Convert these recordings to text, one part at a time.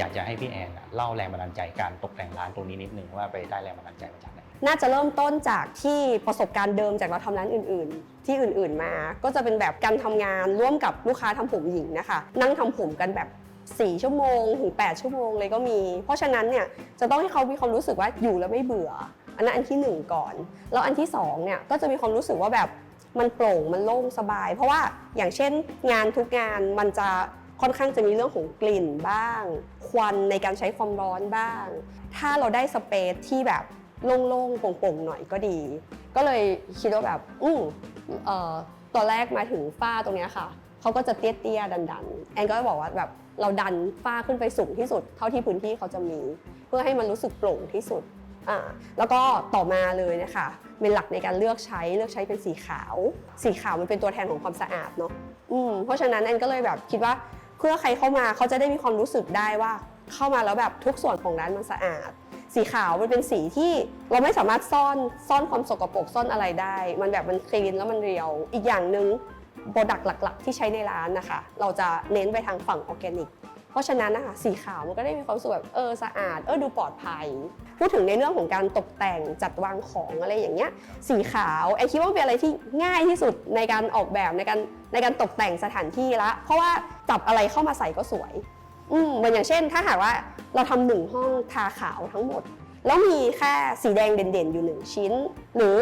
อยากจะให้พี่แอนเล่าแรงบันดาลใจการตกแต่งร้านตรงนี้นิดนึงว่าไปได้แรงบันดาลใจมาจากไหนน่าจะเริ่มต้นจากที่ประสบการณ์เดิมจากเราทำร้านอื่น ๆ ที่อื่น ๆ มา ก็จะเป็นแบบการทำงานร่วมกับลูกค้าทำผมหญิงนะคะ นั่งทำผมกันแบบ4ชั่วโมงถึง8ชั่วโมงเลยก็มี เพราะฉะนั้นเนี่ยจะต้องให้เขามีความรู้สึกว่าอยู่แล้วไม่เบื่อ อันนั้นอันที่หนึ่งก่อน แล้วอันที่สองเนี่ยก็จะมีความรู้สึกว่าแบบมันโปร่งมันโล่งสบาย เพราะว่าอย่างเช่นงานทุกงานมันจะ ค่อนข้างจะมีเรื่องของกลิ่นบ้าง ควันในการใช้ความร้อนบ้าง ถ้าเราได้สเปซที่แบบโล่งๆโปร่งๆหน่อยก็ดี ก็เลยคิดว่าแบบอืมเอ่อตอนแรกมาถึงฝ้าตรงนี้ค่ะเขาก็จะเตี้ยๆดันๆ แอนก็บอกว่าแบบเราดันฝ้าขึ้นไปสูงที่สุด เท่าที่พื้นที่เขาจะมี เพื่อให้มันรู้สึกโปร่งที่สุดอ่าแล้วก็ต่อมาเลยนะคะเป็นหลักในการเลือกใช้เลือกใช้เป็นสีขาว สีขาวมันเป็นตัวแทนของความสะอาดเนาะอืมเพราะฉะนั้นแอนก็เลยแบบคิดว่า เพื่อใครเข้ามาเขาจะได้มีความรู้สึกได้ว่าเข้ามาแล้วแบบทุกส่วนของร้านมันสะอาด สีขาวมันเป็นสีที่เราไม่สามารถซ่อนซ่อนความสกปรกซ่อนอะไรได้ มันแบบมันคลีนแล้วมันเรียว อีกอย่างหนึ่งโปรดักต์หลัก ๆ ที่ใช้ในร้านนะคะ เราจะเน้นไปทางฝั่งออร์แกนิก เพราะฉะนั้นนะคะสีขาวมันก็ได้มีความสึกแบบเออสะอาดเออดูปลอดภัย พูดถึงในเรื่องของการตกแต่งจัดวางของอะไรอย่างเงี้ยสีขาวไอคิดว่าเป็นอะไรที่ง่ายที่สุดในการออกแบบในการในการตกแต่งสถานที่ละ เพราะว่าจับอะไรเข้ามาใส่ก็สวยอืมเหมือนอย่างเช่น ถ้าหากว่าเราทำหนึ่งห้องทาขาวทั้งหมด แล้วมีแค่สีแดงเด่นๆอยู่หนึ่งชิ้น หรือ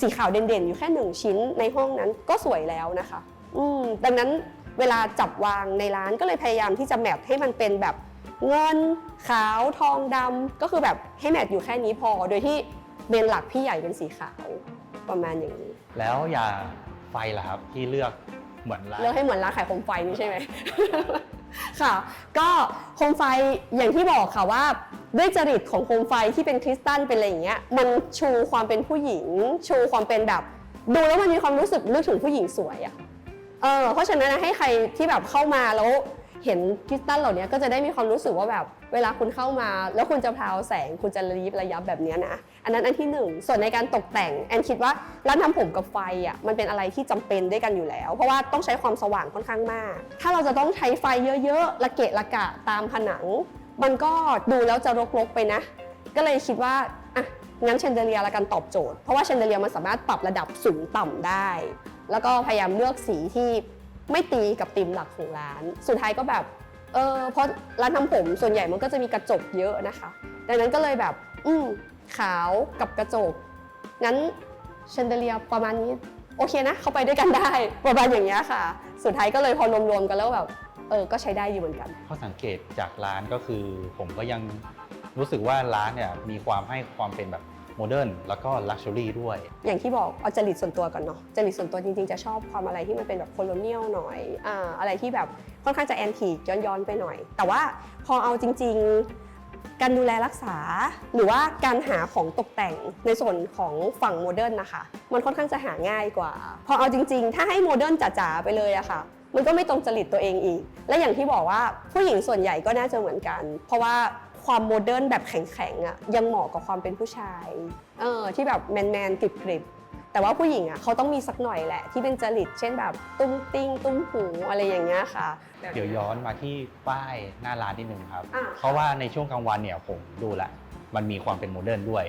สีขาวเด่นๆอยู่แค่หนึ่งชิ้นในห้องนั้นก็สวยแล้วนะคะ อืมดังนั้น เวลาจับวางในร้านก็เลยพยายามที่จะแมทให้มันเป็นแบบเงินขาวทองดำก็คือแบบให้แมทอยู่แค่นี้พอ โดยที่เบนหลักพี่ใหญ่เป็นสีขาวประมาณอย่างนี้ แล้วยาไฟล่ะครับที่เลือกเหมือนร้านเลือกให้เหมือนร้านขายโคมไฟนี่ใช่ไหมค่ะ ก็โคมไฟอย่างที่บอกค่ะว่าด้วยจริตของโคมไฟที่เป็นคริสตัลเป็นอะไรอย่างเงี้ยมันชูความเป็นผู้หญิง ชูความเป็นแบบ ดูแล้วมันมีความรู้สึกนึกถึงผู้หญิงสวยอะ เออเพราะฉะนั้นนะให้ใครที่แบบเข้ามาแล้วเห็นคริสตัลเหล่านี้ก็จะได้มีความรู้สึกว่าแบบเวลาคุณเข้ามา แล้วคุณจะพราวแสงคุณจะระยิบระยับแบบนี้นะอันนั้นอันที่หนึ่งส่วนในการตกแต่งแอนคิดว่าร้านทำผมกับไฟอะมันเป็นอะไรที่จำเป็นด้วยกันอยู่แล้ว เพราะว่าต้องใช้ความสว่างค่อนข้างมาก ถ้าเราจะต้องใช้ไฟเยอะๆระเกะระกะตามผนัง มันก็ดูแล้วจะรกๆไปนะ ก็เลยคิดว่าอะงั้นเชนเดเลียละกันตอบโจทย์เพราะว่าเชนเดเลียมันสามารถปรับระดับสูงต่ำได้ แล้วก็พยายามเลือกสีที่ไม่ตีกับธีมหลักของร้าน สุดท้ายก็แบบเออเพราะร้านทำผมส่วนใหญ่มันก็จะมีกระจกเยอะนะคะ ดังนั้นก็เลยแบบ อืมขาวกับกระจก งั้นเชนเดเลียประมาณนี้ โอเคนะ เข้าไปด้วยกันได้ ประมาณอย่างเงี้ยค่ะ สุดท้ายก็เลยพอรวมๆกันแล้วแบบเออก็ใช้ได้อยู่เหมือนกัน ข้อสังเกตจากร้านก็คือ ผมก็ยังรู้สึกว่าร้านเนี่ยมีความให้ความเป็นแบบ โมเดิร์นแล้วก็ลักชัวรี่ด้วย อย่างที่บอกเอาจริตส่วนตัวก่อนเนาะจริตส่วนตัวจริงๆ จะชอบความอะไรที่มันเป็นแบบโคโลเนียลหน่อยอ่าอะไรที่แบบค่อนข้างจะแอนทีกย้อนๆไปหน่อย แต่ว่าพอเอาจริง ๆ การดูแลรักษา หรือว่าการหาของตกแต่งในส่วนของฝั่งโมเดิร์นนะคะมันค่อนข้างจะหาง่ายกว่า พอเอาจริง ๆ ถ้าให้โมเดิร์นจ๋าๆไปเลยอะค่ะมันก็ไม่ตรงจริตตัวเองอีก และอย่างที่บอกว่าผู้หญิงส่วนใหญ่ก็น่าจะเหมือนกัน เพราะว่า ความโมเดิร์นแบบแข็งๆอะยังเหมาะกับความเป็นผู้ชายเออที่แบบแมนๆกริบๆแต่ว่าผู้หญิงอะเขาต้องมีสักหน่อยแหละ ที่เป็นจริตเช่นแบบตุ้มติ้งตุ้มหูอะไรอย่างเงี้ยค่ะ เดี๋ยวย้อนมาที่ป้ายหน้าร้านนิดนึงครับ อะ เพราะว่าในช่วงกลางวันเนี่ยผมดูแลวมันมีความเป็นโมเดิร์นด้วย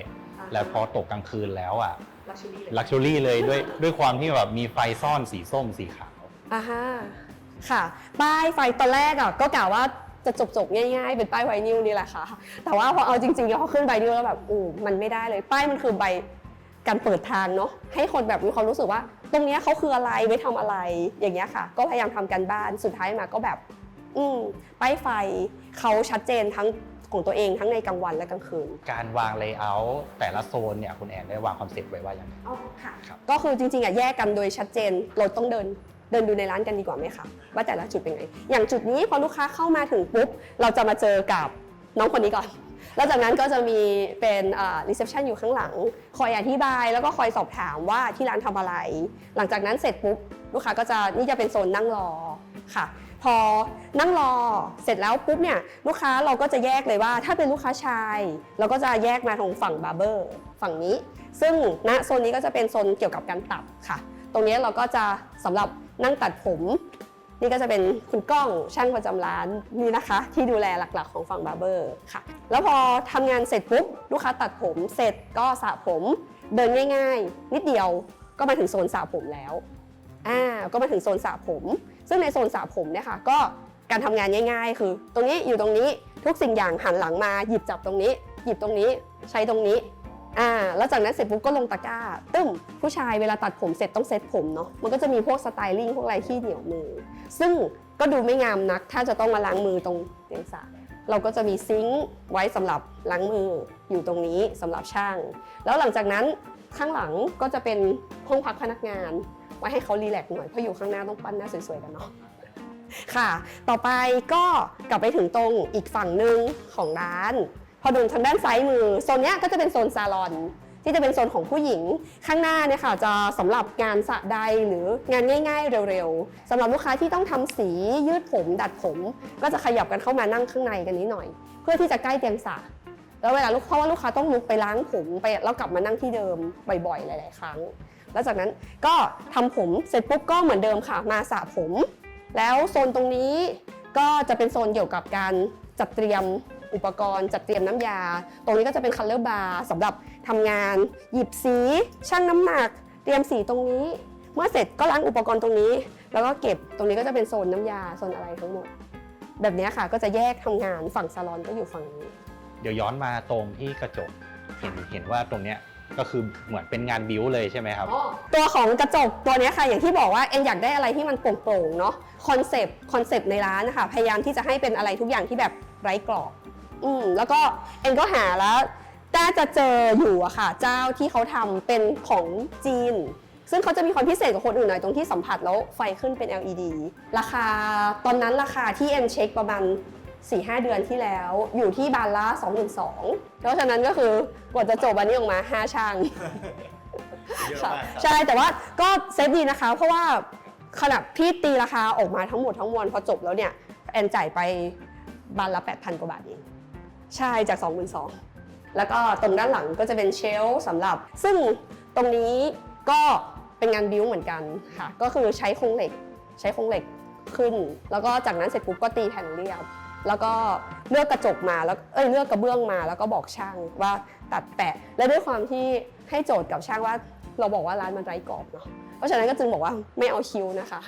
แล้วพอตกกลางคืนแล้วอะลักชัวรี่ลักชัวรี่เลยด้วยด้วยความที่แบบมีไฟซ่อนสีส้มสีขาว อ่าฮะค่ะ ป้ายไฟตอนแรกอะก็กล่าวว่า จะจบๆง่ายๆ เป็นป้ายไวนิลนี่แหละค่ะ แต่ว่าพอเอาจริงๆพอขึ้นไวนิลแล้วแบบอู้มันไม่ได้เลย ป้ายมันคือใบการเปิดทางเนาะให้คนแบบมีความรู้สึกว่า ตรงเนี้ยเขาคืออะไรไว้ทำอะไรอย่างเงี้ยค่ะ ก็พยายามทำกันบ้านสุดท้ายมาก็แบบ อืมป้ายไฟเขาชัดเจนทั้งของตัวเองทั้งในกลางวันและกลางคืน การวางเลเยอร์แต่ละโซนเนี่ยคุณแอนได้วางคอนเซ็ปต์ไว้ว่าอย่างไรอ๋อค่ะครับก็คือจริงๆอะแยกกันโดยชัดเจนเราต้องเดิน เดินดูในร้านกันดีกว่าไหมคะว่าแต่ละจุดเป็นไง อย่างจุดนี้พอลูกค้าเข้ามาถึงปุ๊บเราจะมาเจอกับน้องคนนี้ก่อน แล้วจากนั้นก็จะมีเป็นรีเซพชันอยู่ข้างหลัง คอยอธิบาย แล้วก็คอยสอบถามว่าที่ร้านทำอะไร หลังจากนั้นเสร็จปุ๊บลูกค้าก็จะนี่จะเป็นโซนนั่งรอค่ะ พอนั่งรอเสร็จแล้วปุ๊บเนี่ยลูกค้าเราก็จะแยกเลยว่า ถ้าเป็นลูกค้าชาย เราก็จะแยกมาตรงฝั่งบาร์เบอร์ฝั่งนี้ ซึ่งณโซนนี้ก็จะเป็นโซนเกี่ยวกับการตัดค่ะ ตรงนี้เราก็จะสำหรับ นั่งตัดผม นี่ก็จะเป็นคุณก้องช่างประจำร้านนี่นะคะ ที่ดูแลหลักๆ ของฝั่งบาร์เบอร์ค่ะ แล้วพอทำงานเสร็จปุ๊บลูกค้าตัดผมเสร็จก็สระผมเดินง่ายๆ นิดเดียวก็มาถึงโซนสระผมแล้วอ่าก็มาถึงโซนสระผม ซึ่งในโซนสระผมเนี่ยค่ะก็การทำงานง่าย ๆ คือ ตรงนี้อยู่ตรงนี้ทุกสิ่งอย่างหันหลังมา หยิบจับตรงนี้ หยิบตรงนี้ใช้ตรงนี้ อ่าแล้วจากนั้นเสร็จปุ๊บก็ลงตะกร้า ตึ้มผู้ชายเวลาตัดผมเสร็จต้องเซ็ตผมเนาะมันก็จะมีพวกสไตลิ่งพวกอะไรที่เหนียวมือ ซึ่งก็ดูไม่งามนัก ถ้าจะต้องมาล้างมือตรงเตียงสระเราก็จะมีซิงค์ไว้สำหรับล้างมืออยู่ตรงนี้สำหรับช่าง แล้วหลังจากนั้นข้างหลังก็จะเป็นห้องพักพนักงาน ไว้ให้เขารีแลกซ์หน่อยเพราะอยู่ข้างหน้าต้องปั้นหน้าสวยๆกันเนาะค่ะ ต่อไปก็กลับไปถึงตรงอีกฝั่งหนึ่งของร้าน พอดูทางด้านซ้ายมือโซนนี้ก็จะเป็นโซนซาลอน ที่จะเป็นโซนของผู้หญิง ข้างหน้าเนี่ยค่ะจะสำหรับงานสระใดหรืองานง่าย ๆ เร็วๆสำหรับลูกค้าที่ต้องทำสียืดผมดัดผม ก็จะขยับกันเข้ามานั่งข้างในกันนิดหน่อย เพื่อที่จะใกล้เตียงสระแล้วเวลาลูกเพราะว่าลูกค้าต้องลุกไปล้างผมไปแล้วกลับมานั่งที่เดิมบ่อยๆหลาย ๆ ครั้ง แล้วจากนั้นก็ทำผมเสร็จปุ๊บก็เหมือนเดิมค่ะ มาสระผม แล้วโซนตรงนี้ก็จะเป็นโซนเกี่ยวกับการจัดเตรียม อุปกรณ์จัดเตรียมน้ำยา ตรงนี้ก็จะเป็นคัลเลอร์บาร์สำหรับทำงาน หยิบสี ชั่งน้ำหนัก เตรียมสีตรงนี้ เมื่อเสร็จก็ล้างอุปกรณ์ตรงนี้ แล้วก็เก็บตรงนี้ก็จะเป็นโซนน้ำยาโซนอะไรทั้งหมด แบบนี้ค่ะก็จะแยกทำงานฝั่งซาลอนก็อยู่ฝั่งนี้ เดี๋ยวย้อนมาตรงที่กระจกเห็นเห็นว่าตรงเนี้ยก็คือเหมือนเป็นงานบิวเลยใช่ไหมครับ ตัวของกระจกตัวเนี้ยค่ะอย่างที่บอกว่าเอ็นอยากได้อะไรที่มันโปร่งๆเนาะคอนเซปต์คอนเซปต์ในร้านนะคะพยายามที่จะให้เป็นอะไรทุกอย่างที่แบบไร้กรอบ อืมแล้วก็เอ็นก็หาแล้วน่าจะเจออยู่อะค่ะ เจ้าที่เขาทำเป็นของจีน ซึ่งเขาจะมีความพิเศษกว่าคนอื่นหน่อยตรงที่สัมผัสแล้วไฟขึ้นเป็น LED ราคาตอนนั้นราคาที่เอ็นเช็คประมาณ 4-5 เดือนที่แล้วอยู่ที่บานละ22,000เพราะฉะนั้นก็คือกว่าจะจบอันนี้ออกมา 5ช่างค่ะใช่แต่ว่าก็เซฟดีนะคะ เพราะว่าขณะที่ตีราคาออกมาทั้งหมดทั้งมวลพอจบแล้วเนี่ย แอนจ่ายไปบานละ 8,000 กว่าบาทเอง ใช่จาก 22,000แล้วก็ตรงด้านหลังก็จะเป็นเชลสำหรับ ซึ่งตรงนี้ก็เป็นงานบิวเหมือนกันค่ะ ก็คือใช้โครงเหล็ก ใช้โครงเหล็กขึ้น แล้วก็จากนั้นเสร็จปุ๊บก็ตีแผ่นเรียบ แล้วก็เลือกกระจกมาแล้วเอ้ยเลือกกระเบื้องมา แล้วก็บอกช่างว่าตัดแปะ และด้วยความที่ให้โจทย์กับช่างว่า เราบอกว่าร้านมันไร้กรอบเนาะเพราะฉะนั้นก็จึงบอกว่าไม่เอาคิวนะคะ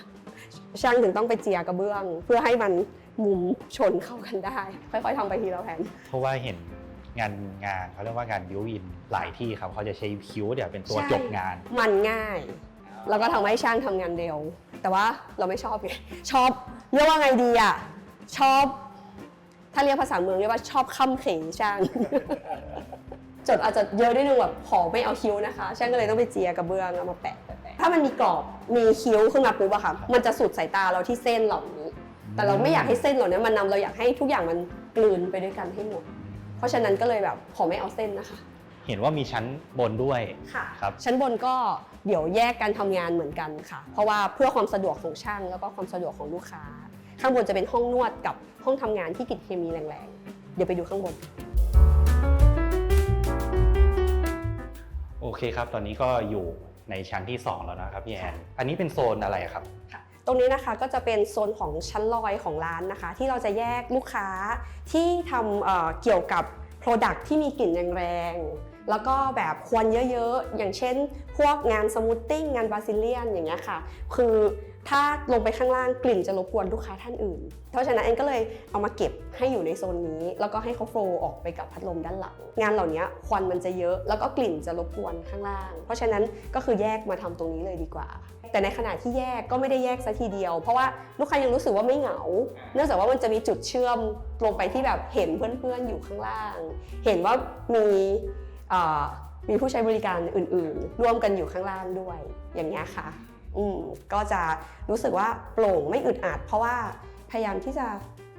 ช่างถึงต้องไปเจียกระเบื้อง เพื่อให้มัน มุมชนเข้ากันได้ ค่อยๆทำไปทีละแผ่น เพราะว่าเห็นงานงานเขาเรียกว่างานบิวอินหลายที่ครับเขาจะใช้คิ้วเดี๋ยวเป็นตัวใช่ จบงาน มันง่าย แล้วก็ทำให้ช่างทำงานเร็ว แต่ว่าเราไม่ชอบไงชอบเรียกว่าไงดีอะชอบ ถ้าเรียกภาษาเมืองเรียกว่าชอบค้ำเขงช่าง จดอาจจะเยอะนิดนึงแบบขอไม่เอาคิ้วนะคะ ช่างก็เลยต้องไปเจียกระเบื้องแล้วมาแปะแปะแปะถ้ามันมีกรอบมีคิ้วขึ้นมาปุ๊บอะค่ะ มันจะสุดสายตาเราที่เส้นเหล่านี้ แต่เราไม่อยากให้เส้นเหล่านี้มันนำเราอยากให้ทุกอย่างมันกลืนไปด้วยกันให้หมด เพราะฉะนั้นก็เลยแบบขอไม่เอาเส้นนะคะ เห็นว่ามีชั้นบนด้วยค่ะครับชั้นบนก็เดี๋ยวแยกการทำงานเหมือนกันค่ะ เพราะว่าเพื่อความสะดวกของช่างแล้วก็ความสะดวกของลูกค้า ข้างบนจะเป็นห้องนวดกับห้องทำงานที่กลิ่นเคมีแรงๆ เดี๋ยวไปดูข้างบน โอเคครับ ตอนนี้ก็อยู่ในชั้นที่ 2 แล้วนะครับพี่แอนอันนี้เป็นโซนอะไรครับ ค่ะ ตรงนี้นะคะก็จะเป็นโซนของชั้นลอยของร้านนะคะ ที่เราจะแยกลูกค้าที่ทำเเกี่ยวกับ Product ที่มีกลิ่นแรงๆแล้วก็แบบควันเยอะๆ อย่างเช่น พวกงานสมูทติ้งงานบาซิเลียนอย่างเงี้ยค่ะ คือถ้าลงไปข้างล่างกลิ่นจะรบกวนลูกค้าท่านอื่น เพราะฉะนั้นเอ็นก็เลยเอามาเก็บให้อยู่ในโซนนี้ แล้วก็ให้เขาโฟล์ออกไปกับพัดลมด้านหลัง งานเหล่านี้ควันมันจะเยอะ แล้วก็กลิ่นจะรบกวนข้างล่าง เพราะฉะนั้นก็คือแยกมาทำตรงนี้เลยดีกว่า แต่ในขณะที่แยกก็ไม่ได้แยกซะทีเดียว เพราะว่าลูกค้ายังรู้สึกว่าไม่เหงา เนื่องจากว่ามันจะมีจุดเชื่อมลงไปที่แบบเห็นเพื่อนๆอยู่ข้างล่าง เห็นว่ามีมีผู้ใช้บริการอื่นๆ ร่วมกันอยู่ข้างล่างด้วยอย่างนี้ยค่ะอืมก็จะรู้สึกว่าโปร่งไม่อึดอัดเพราะว่าพยายามที่จะ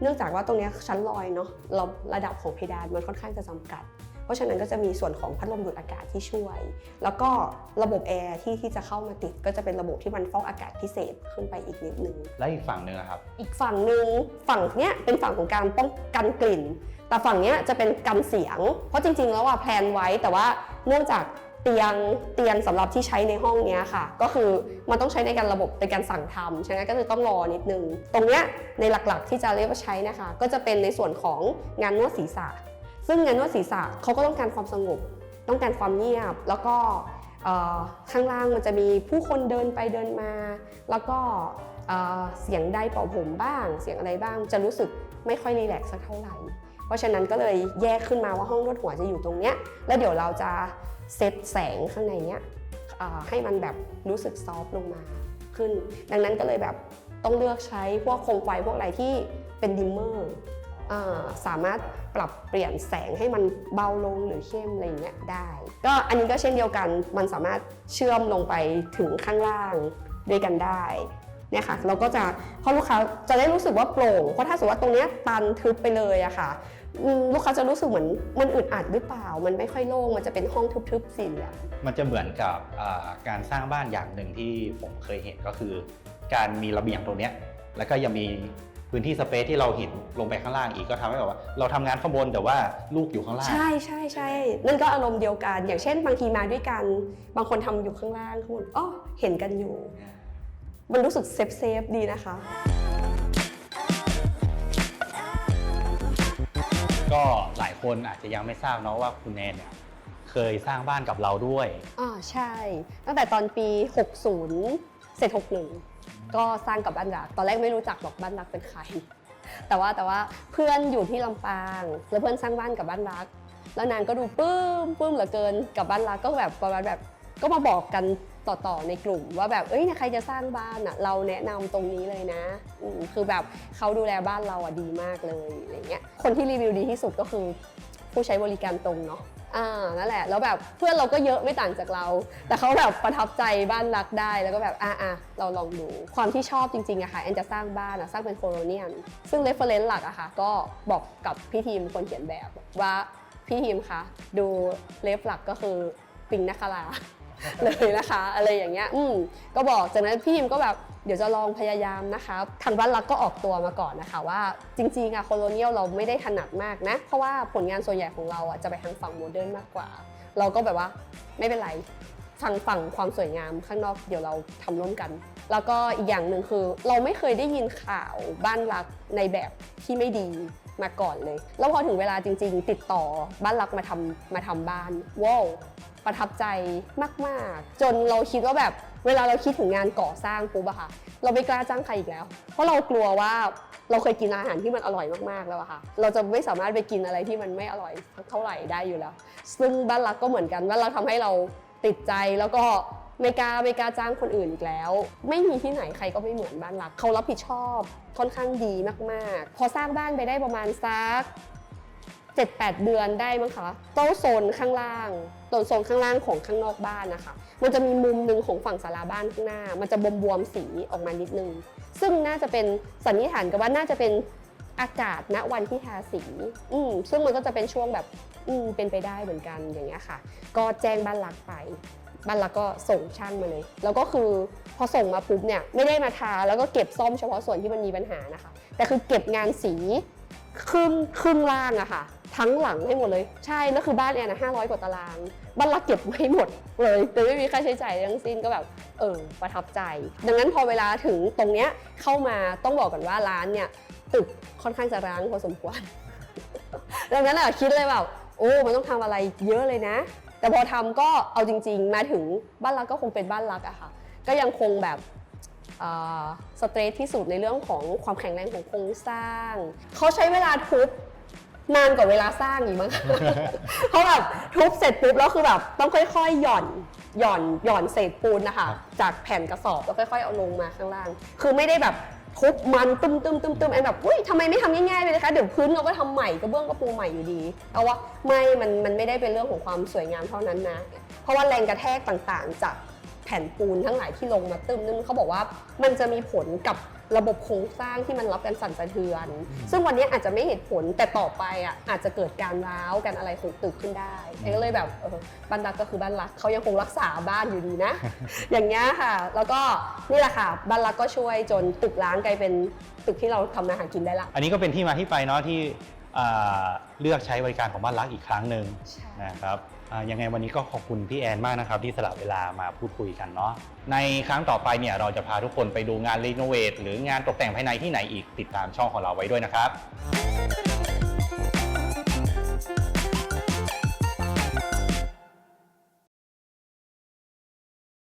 เนื่องจากว่าตรงนี้ชั้นลอยเนาะเราระดับของเพดานมันค่อนข้างจะจำกัด เพราะฉะนั้นก็จะมีส่วนของพัดลมดูดอากาศที่ช่วย แล้วก็ระบบแอร์ที่ที่จะเข้ามาติดก็จะเป็นระบบที่มันฟอกอากาศพิเศษขึ้นไปอีกนิดนึง และอีกฝั่งหนึ่งนะครับ อีกฝั่งหนึ่งฝั่งเนี้ยเป็นฝั่งของการป้องกันกลิ่น แต่ฝั่งเนี้ยจะเป็นกันเสียง เพราะจริง ๆ แล้วอะแพลนไว้แต่ว่าเนื่องจากเตียงเตียงสำหรับที่ใช้ในห้องเนี้ยค่ะ ก็คือมันต้องใช้ในการระบบในการสั่งทำฉะนั้นก็คือต้องรอนิดนึง ตรงเนี้ยในหลักๆที่จะเรียกว่าใช้นะคะ ก็จะเป็นในส่วนของงานนวดศีรษะ ซึ่งงานนวดศีรษะเขาก็ต้องการความสงบ ต้องการความเงียบ แล้วก็ข้างล่างมันจะมีผู้คนเดินไปเดินมา แล้วก็เเสียงไดร์เป่าผมบ้าง เสียงอะไรบ้าง จะรู้สึกไม่ค่อยรีแลกซ์สักเท่าไหร่ เพราะฉะนั้นก็เลยแยกขึ้นมาว่าห้องนวดหัวจะอยู่ตรงเนี้ย แล้วเดี๋ยวเราจะเซตแสงข้างในเนี้ยให้มันแบบรู้สึกซอฟต์ลงมาขึ้น ดังนั้นก็เลยแบบต้องเลือกใช้พวกโคมไฟพวกอะไรที่เป็นดิมเมอร์ สามารถปรับเปลี่ยนแสงให้มันเบาลงหรือเข้มอะไรอย่างเงี้ยได้ ก็อันนี้ก็เช่นเดียวกันมันสามารถเชื่อมลงไปถึงข้างล่างด้วยกันได้เนี่ยค่ะเราก็จะเพราะลูกค้าจะได้รู้สึกว่าโปร่งเพราะถ้าสมมติว่าตรงเนี้ยตันทึบไปเลยอะค่ะลูกค้าจะรู้สึกเหมือนมันอึดอัดหรือเปล่า มันไม่ค่อยโล่งมันจะเป็นห้องทึบๆสี่เหลี่ยมมันจะเหมือนกับการสร้างบ้านอย่างหนึ่งที่ผมเคยเห็นก็คือ การมีระเบียงตรงเนี้ยแล้วก็ยังมี พื้นที่สเปซที่เราเห็นลงไปข้างล่างอีกก็ทำให้แบบว่า เราทำงานข้างบนแต่ว่าลูกอยู่ข้างล่าง ใช่ใช่ใช่นั่นก็อารมณ์เดียวกัน อย่างเช่น บางทีมาด้วยกัน บางคนทำอยู่ข้างล่างข้างบนอ๋อเห็นกันอยู่ มันรู้สึกเซฟเซฟๆดีนะคะ ก็หลายคนอาจจะยังไม่ทราบเนาะว่าคุณแนนเนี่ยเคยสร้างบ้านกับเราด้วยอ่าใช่ ตั้งแต่ตอนปี 60 เสร็จ 61 ก็สร้างกับบ้านรัก ตอนแรกไม่รู้จักหรอกบ้านรักเป็นใคร แต่ว่าแต่ว่าเพื่อนอยู่ที่ลำปาง แล้วเพื่อนสร้างบ้านกับบ้านรัก แล้วนางก็ดูปื้มปื้มเหลือเกินกับบ้านรักก็แบบประมาณแบบก็มาบอกกันต่อๆในกลุ่ม ว่าแบบเอ้ยใครจะสร้างบ้านอะเราแนะนำตรงนี้เลยนะคือแบบเขาดูแลบ้านเราอะดีมากเลยอะไรเงี้ยคนที่รีวิวดีที่สุดก็คือผู้ใช้บริการตรงเนาะ อ่านั่นแหละ แล้วแบบเพื่อนเราก็เยอะไม่ต่างจากเรา แต่เขาแบบประทับใจบ้านรักได้แล้วก็แบบอ่าอะเราลองดูความที่ชอบจริงๆอะค่ะแอนจะสร้างบ้านอะสร้างเป็นโคโลเนียนซึ่งเรฟเฟรนซ์หลักอะค่ะก็บอกกับพี่ทีมคนเขียนแบบว่าพี่ทีมคะดูเรฟหลักก็คือปิงนักคารา เลยนะคะ อะไรอย่างเงี้ยอืมก็บอกจากนั้นพี่ทีมก็แบบเดี๋ยวจะลองพยายามนะคะ ทางบ้านรักก็ออกตัวมาก่อนนะคะว่าจริงๆอะโคโลเนียลเราไม่ได้ถนัดมากนะ เพราะว่าผลงานส่วนใหญ่ของเราอะจะไปทางฝั่งโมเดิร์นมากกว่า เราก็แบบว่าไม่เป็นไรทางฝั่งความสวยงามข้างนอกเดี๋ยวเราทำร่วมกัน แล้วก็อีกอย่างหนึ่งคือ เราไม่เคยได้ยินข่าวบ้านรักในแบบที่ไม่ดีมาก่อนเลย แล้วพอถึงเวลาจริง ๆ ติดต่อบ้านรักมาทำมาทำบ้านว้าว ประทับใจมาก ๆ จนเราคิดว่าแบบเวลาเราคิดถึงงานก่อสร้างปุ๊บอะค่ะ เราไม่กล้าจ้างใครอีกแล้ว เพราะเรากลัวว่าเราเคยกินอาหารที่มันอร่อยมากๆแล้วอะค่ะ เราจะไม่สามารถไปกินอะไรที่มันไม่อร่อยเท่าไหร่ได้อยู่แล้ว ซึ่งบ้านรักก็เหมือนกันบ้านรักทำให้เราติดใจแล้วก็ไม่กล้าไม่กล้าจ้างคนอื่นอีกแล้ว ไม่มีที่ไหนใครก็ไม่เหมือนบ้านรักเขารับผิดชอบค่อนข้างดีมากๆ พอสร้างบ้านไปได้ประมาณสัก7-8 เดือนได้มั้งคะโต๊ะโซนข้างล่าง ต๊ะโซนข้างล่างของข้างนอกบ้านนะคะ มันจะมีมุมหนึ่งของฝั่งศาลาบ้านข้างหน้า มันจะบวมๆสีออกมานิดนึง ซึ่งน่าจะเป็นสันนิษฐานกันว่าน่าจะเป็นอากาศณวันที่ทาสี อืมซึ่งมันก็จะเป็นช่วงแบบ อืมเป็นไปได้เหมือนกันอย่างเงี้ยค่ะ ก็แจ้งบ้านรักไป บ้านรักก็ส่งช่างมาเลย แล้วก็คือพอส่งมาปุ๊บเนี่ยไม่ได้มาทาแล้วก็เก็บซ่อมเฉพาะส่วนที่มันมีปัญหานะคะ แต่คือเก็บงานสีครึ่งครึ่งล่างอะค่ะ ทั้งหลังให้หมดเลย ใช่แล้วคือบ้านแอนนะห้าร้อยกว่าตารางบ้านรักเก็บไว้หมดเลยโดยไม่มีค่าใช้จ่ายทั้งสิ้นก็แบบเออประทับใจ ดังนั้นพอเวลาถึงตรงเนี้ยเข้ามาต้องบอกกันว่าร้านเนี่ยตึกค่อนข้างจะร้างพอสมควร ดังนั้นอะคิดเลยแบบโอ้มันต้องทำอะไรเยอะเลยนะ แต่พอทำก็เอาจริง ๆ มาถึงบ้านรักก็คงเป็นบ้านรักอะค่ะ ก็ยังคงแบบสเตรทที่สุดในเรื่องของความแข็งแรงของโครงสร้าง เขาใช้เวลาทุบ นานกว่าเวลาสร้างอีกมั้ง เพราะแบบทุบเสร็จปุ๊บแล้วคือแบบต้องค่อยๆ หย่อนหย่อนหย่อนเศษปูนนะคะครับจากแผ่นกระสอบแล้วค่อยๆเอาลงมาข้างล่าง คือไม่ได้แบบทุบมันตึมตึมตึมตึมแอนแบบอุ้ยทำไมไม่ทำง่ายๆไปเลยคะเดี๋ยวพื้นเราก็ทำใหม่กระเบื้องก็ปูใหม่อยู่ดีเอาว่าไม่มันมันไม่ได้เป็นเรื่องของความสวยงามเท่านั้นนะเพราะว่าแรงกระแทกต่างๆ จากแผ่นปูนทั้งหลายที่ลงมาตึมนึงเขาบอกว่ามันจะมีผลกับ ระบบโครงสร้างที่มันรับการสั่นสะเทือน ซึ่งวันนี้อาจจะไม่เหตุผลแต่ต่อไปอะอาจจะเกิดการร้าวกันอะไรของตึกขึ้นได้เองก็เลยแบบเออบ้านรักก็คือบ้านรักเขายังคงรักษาบ้านอยู่ดีนะ อย่างเงี้ยค่ะ แล้วก็นี่แหละค่ะบ้านรักก็ช่วยจนตึกร้างกลายเป็นตึกที่เราทำอาหารกินได้ละ อันนี้ก็เป็นที่มาที่ไปเนาะที่อ่าเลือกใช้บริการของบ้านรักอีกครั้งหนึ่งใช่นะครับอ่า ยังไงวันนี้ก็ขอบคุณพี่แอนมากนะครับ ที่สละเวลามาพูดคุยกันเนาะในครั้งต่อไปเนี่ยเราจะพาทุกคนไปดูงานรีโนเวทหรืองานตกแต่งภายในที่ไหนอีกติดตามช่องของเราไว้ด้วยนะครับ